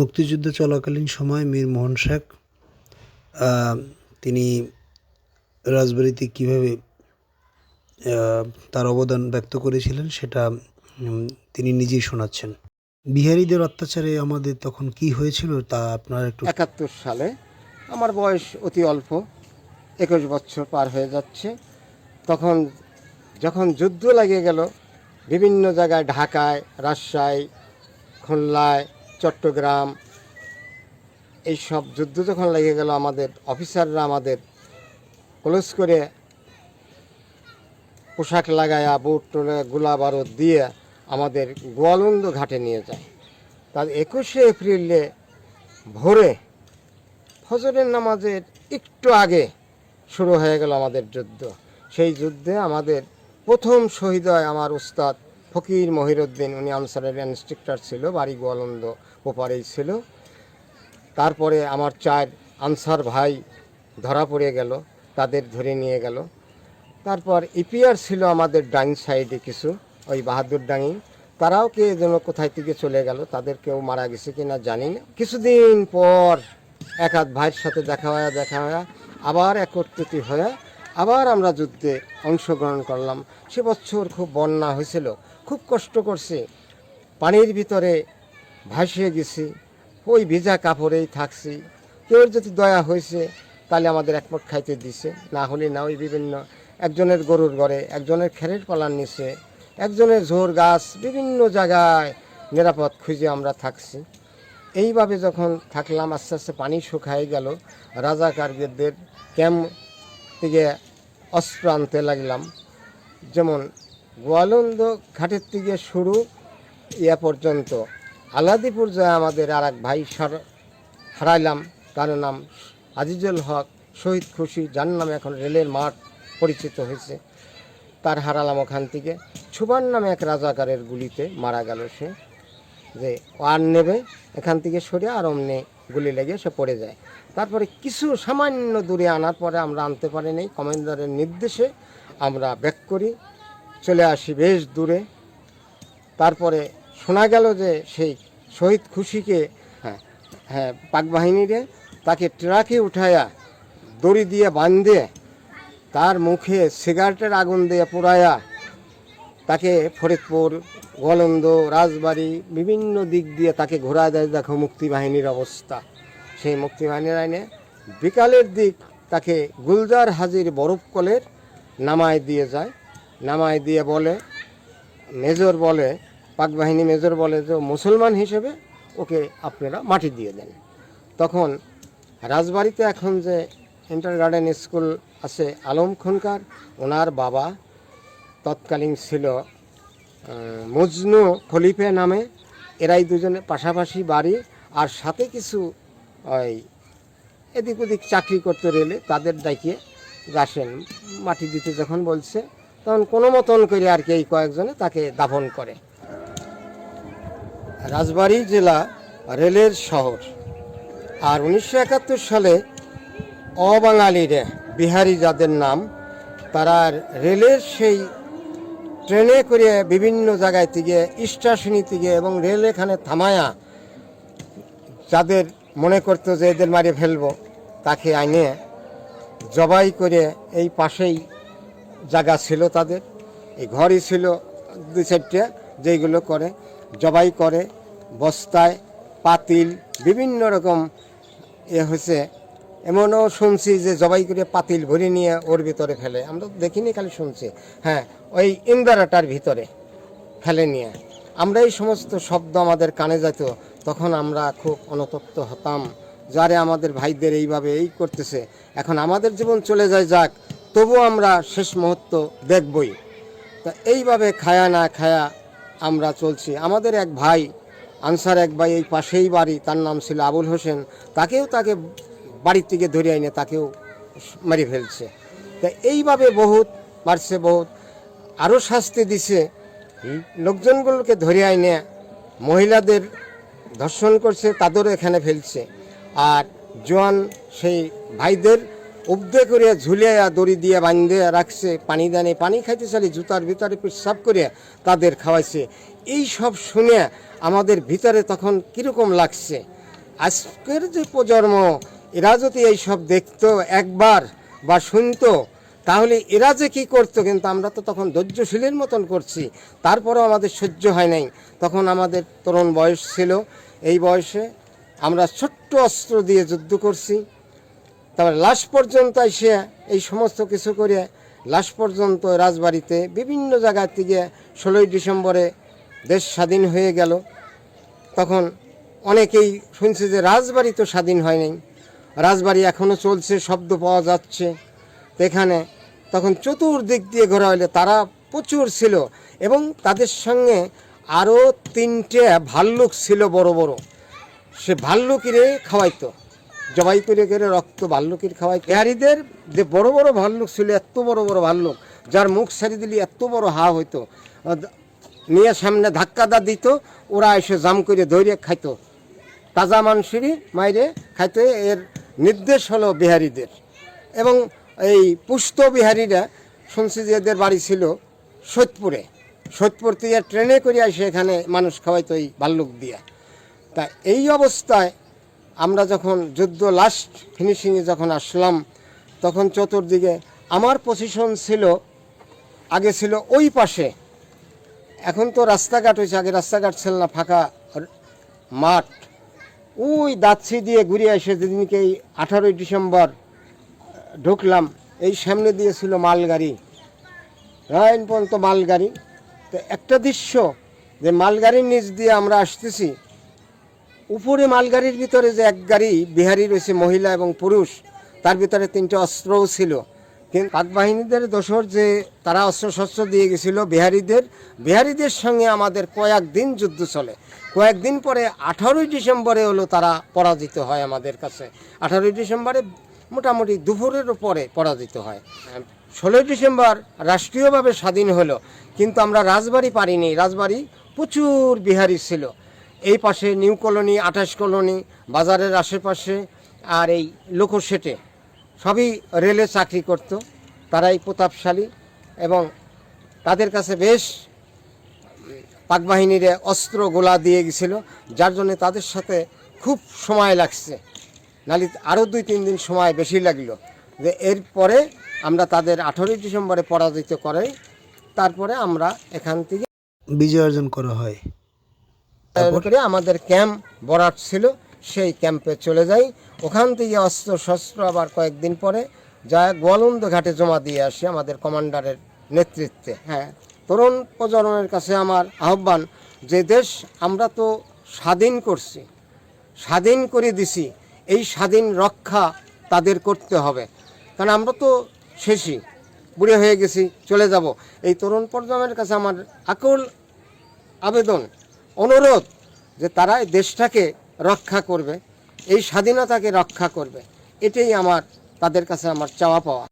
মুক্তিযুদ্ধ চলাকালীন সময় মীর মোহন শেখ তিনি রাজবাড়িতে কীভাবে তার অবদান ব্যক্ত করেছিলেন সেটা তিনি নিজেই শোনাচ্ছেন। বিহারীদের অত্যাচারে আমাদের তখন কি হয়েছিল তা আপনার একটু একাত্তর সালে আমার বয়স অতি অল্প, একুশ বছর পার হয়ে যাচ্ছে। তখন যখন যুদ্ধ লাগিয়ে গেল, বিভিন্ন জায়গায় ঢাকায়, রাজশাহী, খুলনায় চট্টগ্রাম এই সব যুদ্ধ যখন লেগে গেল, আমাদের অফিসাররা আমাদের ক্লোজ করে পোশাক লাগায়া, বুট টুলে গোলা বারুদ দিয়ে আমাদের গোয়ালন্দ ঘাটে নিয়ে যায়। তার একুশে এপ্রিলে ভোরে ফজরের নামাজের একটু আগে শুরু হয়ে গেল আমাদের যুদ্ধ। সেই যুদ্ধে আমাদের প্রথম শহীদ হয় আমার উস্তাদ ফকির মহিরুদ্দিন, উনি আনসারের ইনস্ট্রাক্টর ছিল, বাড়ি গোয়ালন্দ ওপারেই ছিল। তারপরে আমার চার আনসার ভাই ধরা পড়ে গেল, তাদের ধরে নিয়ে গেল। তারপর ইপিআর ছিল আমাদের ডাইন সাইডে কিছু, ওই বাহাদুর ডাঙি। তারাও কে যেন কোথায় থেকে চলে গেল তাদের কেউ মারা গেছে কি না জানি না। কিছুদিন পর এক আধ ভাইয়ের সাথে দেখা হয়ে দেখা হয়ে, আবার একত্রিত হয়ে, আবার আমরা যুদ্ধে অংশগ্রহণ করলাম। সে বছর খুব বন্যা হয়েছিল খুব কষ্ট করছে। পানির ভিতরে ভাসিয়ে গেছি। ওই ভিজা কাপড়েই থাকছি। কেউ যদি দয়া হয়েছে, তাহলে আমাদের একমত খাইতে দিছে। না হলে না ওই বিভিন্ন একজনের গরুর ঘরে, একজনের খেরের পালার নিচে, একজনের ঝোর গাছ, বিভিন্ন জায়গায় নিরাপদ খুঁজে আমরা থাকছি। এইভাবে যখন থাকলাম, আস্তে আস্তে পানি শুকায় গেল। রাজা রাজাকারদের ক্যাম্প থেকে অস্ত্র আনতে লাগলাম। যেমন গোয়ালন্দ ঘাটের থেকে শুরু ইয়া পর্যন্ত। আলাদিপুর যায় আমাদের আর এক ভাই হারাইলাম, তার নাম আজিজুল হক। শহীদ খুশি, যার নামে এখন রেলের মাঠ পরিচিত হয়েছে। তার হারালাম ওখান থেকে। ছুবান নামে এক রাজাকারের গুলিতে মারা গেল সে। যে আর নেবে, এখান থেকে সরে আর অমনে গুলি লেগে সে পড়ে যায়। তারপরে কিছু সামান্য দূরে আনার পরে আমরা আনতে পারি নাই কমান্ডারের নির্দেশে আমরা ব্যাক করি। চলে আসি বেশ দূরে। তারপরে শোনা গেল যে সেই শহীদ খুশিকে হ্যাঁ। হ্যাঁ বাহিনীরে তাকে ট্রাকে উঠায়া দড়ি দিয়ে বাঁধে তার মুখে সিগারেটের আগুন দিয়ে পোড়ায়া তাকে ফরিদপুর গোলন্দ রাজবাড়ি বিভিন্ন দিক দিয়ে তাকে ঘোরা দেয়। দেখো মুক্তিবাহিনীর অবস্থা। সেই মুক্তিবাহিনীর আইনে বিকালের দিক তাকে গুলজার হাজির বরফ কলের নামায় দিয়ে যায়। নামায় দিয়ে বলে, মেজর বলে, পাক বাহিনী মেজর বলে যে, মুসলমান হিসেবে ওকে আপনারা মাটি দিয়ে দেন। তখন রাজবাড়িতে এখন যে ইন্টার গার্ডেন স্কুল আছে আলম খনকার, ওনার বাবা তৎকালীন ছিল মজনু খলিফে নামে। এরাই দুজনে পাশাপাশি বাড়ি আর সাথে কিছু ওই এদিক ওদিক চাকরি করতে রেলে, তাদের ডাকিয়ে আসেন মাটি দিতে যখন বলছে তখন কোনো মতন করে আর কি এই কয়েকজনে তাকে দাফন করে। রাজবাড়ী জেলা রেলের শহর। আর উনিশশো একাত্তর সালে অবাঙালিরা বিহারি যাদের নাম, তারা রেলের সেই ট্রেনে করে বিভিন্ন জায়গায় থেকে, স্টেশনি থেকে এবং রেল এখানে থামায়া যাদের মনে করতো যে এদের মারে ফেলব, তাকে আইনে জবাই করে এই পাশেই জায়গা ছিল তাদের। এই ঘরই ছিল দুই চারটে, যেইগুলো করে জবাই করে, বস্তায়, পাতিল, বিভিন্ন রকম এ হয়েছে। এমনও শুনছি যে জবাই করে পাতিল ভরে নিয়ে ওর ভিতরে ফেলে। আমরা তো দেখিনি খালি শুনছি। হ্যাঁ ওই ইন্দারাটার ভিতরে ফেলে নিয়ে। আমরা এই সমস্ত শব্দ আমাদের কানে যেত তখন আমরা খুব অনুতপ্ত হতাম। যারে আমাদের ভাইদের এইভাবে এই করতেছে। এখন আমাদের জীবন চলে যায় যাক। তবু আমরা শেষ মুহূর্ত দেখবই। তা এইভাবে খায়া না খায়া আমরা চলছি। আমাদের এক ভাই, আনসার এক ভাই এই পাশেই বাড়ি, তার নাম ছিল আবুল হোসেন, তাকেও তাকে বাড়ির থেকে ধরে আইনে তাকেও মারি ফেলছে। তা এইভাবে বহুত মারছে বহুত। আরও শাস্তি দিছে। লোকজনগুলোকে ধরে আইনে মহিলাদের ধর্ষণ করছে, তাদেরও এখানে ফেলছে। আর জোয়ান সেই ভাইদের উবদে করে ঝুলিয়া দড়ি দিয়ে বাঁধে রাখছে, পানি দানে পানি খাইতে চালি জুতার ভিতরে পেশাব করে তাদের খাওয়াইছে। এই সব শুনে আমাদের ভিতরে তখন কীরকম লাগছে? আজকের যে প্রজন্ম, এরা যদি এই সব দেখতো একবার বা শুনতো, তাহলে এরা যে কি করতো কিন্তু আমরা তো তখন ধৈর্যশীলের মতন করছি। তারপরেও আমাদের সহ্য হয় নাই। তখন আমাদের তরুণ বয়স ছিল। এই বয়সে আমরা ছোট্ট অস্ত্র দিয়ে যুদ্ধ করছি। তারপরে লাশ পর্যন্ত এসে এই সমস্ত কিছু করে লাশ পর্যন্ত রাজবাড়িতে বিভিন্ন জায়গা থেকে ষোলোই ডিসেম্বরে দেশ স্বাধীন হয়ে গেল। তখন অনেকেই শুনছে যে রাজবাড়ি তো স্বাধীন হয়নি রাজবাড়ি এখনও চলছে, শব্দ পাওয়া যাচ্ছে। এখানে তখন চতুর্দিক দিয়ে ঘোরা হলে তারা প্রচুর ছিল এবং তাদের সঙ্গে আরও তিনটে ভাল্লুক ছিল বড় বড়। সে ভাল্লুকিরে খাওয়াইতো। জবাই করে করে রক্ত ভাল্লুকের খাওয়াই বিহারিদের যে বড় বড় ভাল্লুক ছিল, এত বড় বড় ভাল্লুক, যার মুখ সারি দিলে এত বড় হা হইতো নিয়ে সামনে ধাক্কা দা দিত, ওরা এসে জাম করে ধৈর্য খাইতো। তাজা মানুষেরই মাইরে খাইতে, এর নির্দেশ হলো বিহারীদের। এবং এই পুষ্ট বিহারীরা, শুনছি যে এদের বাড়ি ছিল সৈদপুরে সৈদপুর থেকে ট্রেনে করে এসে এখানে মানুষ খাওয়াইতো এই ভাল্লুক দিয়া। তা এই অবস্থায় আমরা যখন যুদ্ধ লাস্ট ফিনিশিংয়ে যখন আসলাম, তখন চতুর্দিকে আমার পজিশন ছিল, আগে ছিল ওই পাশে। এখন তো রাস্তাঘাট হয়েছে, আগে রাস্তাঘাট ছিল না, ফাঁকা মাঠ। ওই দাচ্ছি দিয়ে ঘুরে এসে যেদিনকে এই আঠারোই ডিসেম্বর ঢুকলাম, এই সামনে দিয়ে ছিল মালগাড়ি। রায়ন পর্যন্ত মালগাড়ি। তো একটা দৃশ্য যে মালগাড়ির নিচ দিয়ে আমরা আসতেছি উপরে মালগাড়ির ভিতরে যে এক গাড়ি বিহারি রয়েছে মহিলা এবং পুরুষ, তার ভিতরে তিনটে অস্ত্রও ছিল। কিন্তু পাক বাহিনীদের দোসর যে তারা অস্ত্র শস্ত্র দিয়ে গেছিল বিহারিদের বিহারিদের সঙ্গে আমাদের কয়েকদিন যুদ্ধ চলে। কয়েকদিন পরে আঠারোই ডিসেম্বরে হলো তারা পরাজিত হয় আমাদের কাছে। আঠারোই ডিসেম্বরে মোটামুটি দুপুরের পরে পরাজিত হয়। ষোলোই ডিসেম্বর রাষ্ট্রীয়ভাবে স্বাধীন হলো, কিন্তু আমরা রাজবাড়ি পারিনি। রাজবাড়ি প্রচুর বিহারি ছিল। এই পাশে নিউ কলোনি, আঠাশ কলোনি, বাজারের আশেপাশে আর এই লোকোশেটে সবই রেলে চাকরি করত, তারাই প্রতাপশালী এবং তাদের কাছে বেশ পাক বাহিনীর অস্ত্র গোলা দিয়ে গেছিল, যার জন্য তাদের সাথে খুব সময় লাগছে। নালি আরও দুই তিন দিন সময় বেশি লাগল যে এরপরে আমরা তাদের আঠারোই ডিসেম্বরে পরাজিত করে, তারপরে আমরা এখান থেকে বিজয় অর্জন করা হয়। করে আমাদের ক্যাম্প বরাট ছিল, সেই ক্যাম্পে চলে যাই। ওখান থেকে অস্ত্র শস্ত্র আবার কয়েকদিন পরে যা গোয়ালন্দ ঘাটে জমা দিয়ে আসি আমাদের কমান্ডারের নেতৃত্বে। হ্যাঁ তরুণ প্রজন্মের কাছে আমার আহ্বান যে দেশ আমরা তো স্বাধীন করছি, স্বাধীন করে দিছি, এই স্বাধীন রক্ষা তাদের করতে হবে। কারণ আমরা তো শেষই, বুড়ে হয়ে গেছি, চলে যাব। এই তরুণ প্রজন্মের কাছে আমার আকুল আবেদন। অনুরোধ যে তারা দেশটাকে রক্ষা করবে, এই স্বাধীনতাকে রক্ষা করবে। এটাই আমার, তাদের কাছে আমার চাওয়া পাওয়া।